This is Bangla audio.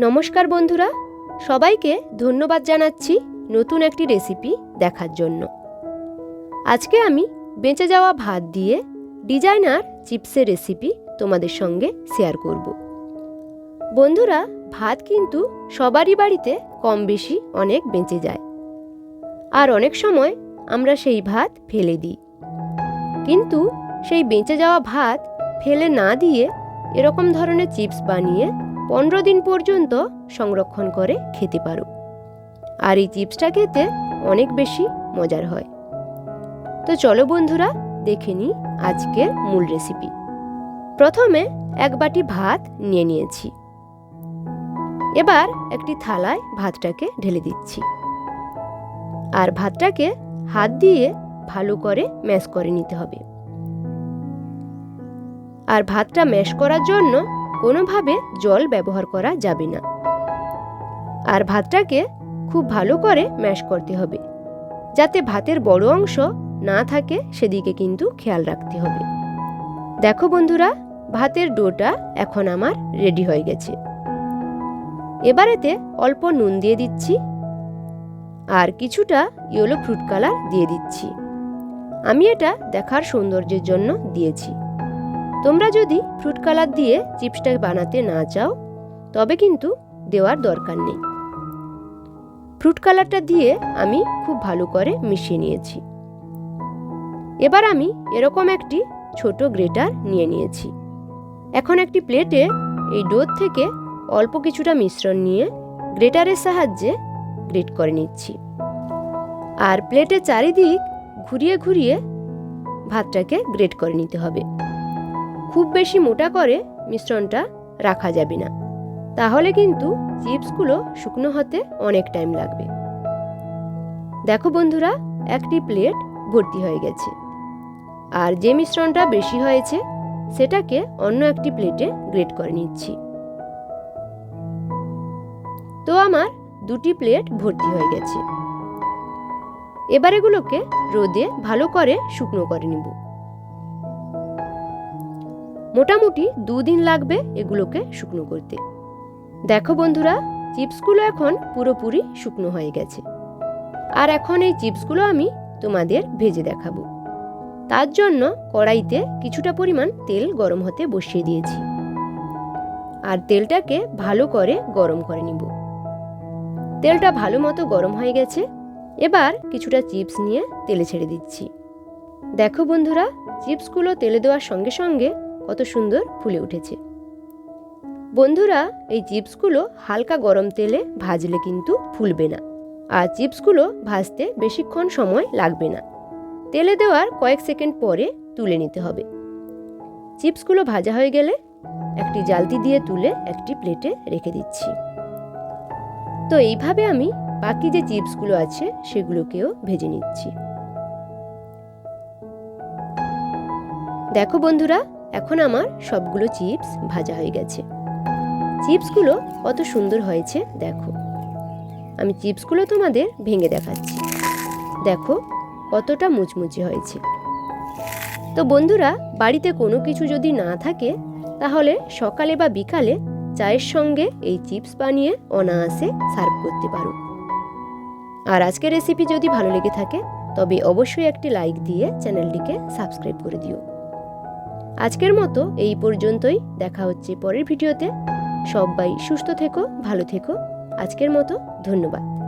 নমস্কার বন্ধুরা, সবাইকে ধন্যবাদ জানাচ্ছি নতুন একটি রেসিপি দেখার জন্য। আজকে আমি বেঁচে যাওয়া ভাত দিয়ে ডিজাইনার চিপসের রেসিপি তোমাদের সঙ্গে শেয়ার করব। বন্ধুরা, ভাত কিন্তু সবারই বাড়িতে কম বেশি অনেক বেঁচে যায়। আর অনেক সময় আমরা সেই ভাত ফেলে দিই। কিন্তু সেই বেঁচে যাওয়া ভাত ফেলে না দিয়ে এরকম ধরনের চিপস বানিয়ে পনেরো দিন পর্যন্ত সংরক্ষণ করে খেতে পারো। আর এই চিপসটা খেতে অনেক বেশি মজার হয়। তো চলো বন্ধুরা, দেখে নিই আজকের মূল রেসিপি প্রথমে এক বাটি ভাত নিয়ে নিয়েছি। এবার একটি থালায় ভাতটাকে ঢেলে দিচ্ছি। আর ভাতটাকে হাত দিয়ে ভালো করে ম্যাশ করে নিতে হবে। আর ভাতটা ম্যাশ করার জন্য কোনোভাবে জল ব্যবহার করা যাবে না। আর ভাতটাকে খুব ভালো করে ম্যাশ করতে হবে, যাতে ভাতের বড় অংশ না থাকে, সেদিকে কিন্তু খেয়াল রাখতে হবে। দেখো বন্ধুরা, ভাতের ডোটা এখন আমার রেডি হয়ে গেছে। এবারেতে অল্প নুন দিয়ে দিচ্ছি, আর কিছুটা ইয়েলো ফ্রুট কালার দিয়ে দিচ্ছি। আমি এটা দেখার সৌন্দর্যের জন্য দিয়েছি। তোমরা যদি ফ্রুট কালার দিয়ে চিপসটা বানাতে না চাও, তবে কিন্তু দেওয়ার দরকার নেই। ফ্রুট কালারটা দিয়ে আমি খুব ভালো করে মিশিয়ে নিয়েছি। এবার আমি এরকম একটি ছোট গ্রেটার নিয়ে নিয়েছি। এখন একটি প্লেটে এই ডোর থেকে অল্প কিছুটা মিশ্রণ নিয়ে গ্রেটারের সাহায্যে গ্রেট করে নিচ্ছি। আর প্লেটের চারিদিক ঘুরিয়ে ঘুরিয়ে ভাতটাকে গ্রেট করে নিতে হবে। খুব বেশি মোটা করে মিশ্রণটা রাখা যাবে না। তাহলে কিন্তু চিপসগুলো শুকনো হতে অনেক টাইম লাগবে। দেখো বন্ধুরা, একটি প্লেট ভর্তি হয়ে গেছে। আর যে মিশ্রণটা বেশি হয়েছে, সেটাকে অন্য একটি প্লেটে গ্রেট করে নিচ্ছি। তো আমার দুটি প্লেট ভর্তি হয়ে গেছে। এবার এগুলোকে রোদে ভালো করে শুকনো করে নিব। মোটামুটি দুদিন লাগবে এগুলোকে শুকনো করতে। দেখো বন্ধুরা, চিপসগুলো এখন পুরোপুরি শুকনো হয়ে গেছে। আর এখন এই চিপসগুলো আমি তোমাদের ভেজে দেখাবো। তার জন্য কড়াইতে কিছুটা পরিমাণ তেল গরম হতে বসিয়ে দিয়েছি। আর তেলটাকে ভালো করে গরম করে নিব। তেলটা ভালো মতো গরম হয়ে গেছে। এবার কিছুটা চিপস নিয়ে তেলে ছেড়ে দিচ্ছি। দেখো বন্ধুরা, চিপসগুলো তেলে দেওয়ার সঙ্গে সঙ্গে কত সুন্দর ফুলে উঠেছে। বন্ধুরা, এই চিপসগুলো হালকা গরম তেলে ভাজলে কিন্তু ফুলবে না। আর চিপসগুলো ভাজতে বেশিক্ষণ সময় লাগবে না। তেলে দেওয়ার কয়েক সেকেন্ড পরে তুলে নিতে হবে। চিপসগুলো ভাজা হয়ে গেলে একটি জালতি দিয়ে তুলে একটি প্লেটে রেখে দিচ্ছি। তো এইভাবে আমি বাকি যে চিপসগুলো আছে, সেগুলোকেও ভেজে নিচ্ছি। দেখো বন্ধুরা এখন আমার সবগুলো চিপস ভাজা হয়ে গেছে। চিপসগুলো কত সুন্দর হয়েছে, দেখো। আমি চিপসগুলো তোমাদের ভেঙে দেখাচ্ছি। দেখো, কতটা মুচমুচে হয়েছে। তো বন্ধুরা, বাড়িতে কোনো কিছু যদি না থাকে, তাহলে সকালে বা বিকালে চায়ের সঙ্গে এই চিপস বানিয়ে অনায়াসে সার্ভ করতে পারো। আর আজকের রেসিপি যদি ভালো লেগে থাকে, তবে অবশ্যই একটি লাইক দিয়ে চ্যানেলটিকে সাবস্ক্রাইব করে দিও। আজকের মতো এই পর্যন্তই। দেখা হচ্ছে পরের ভিডিওতে। সবাই সুস্থ থেকো, ভালো থেকো। আজকের মতো ধন্যবাদ।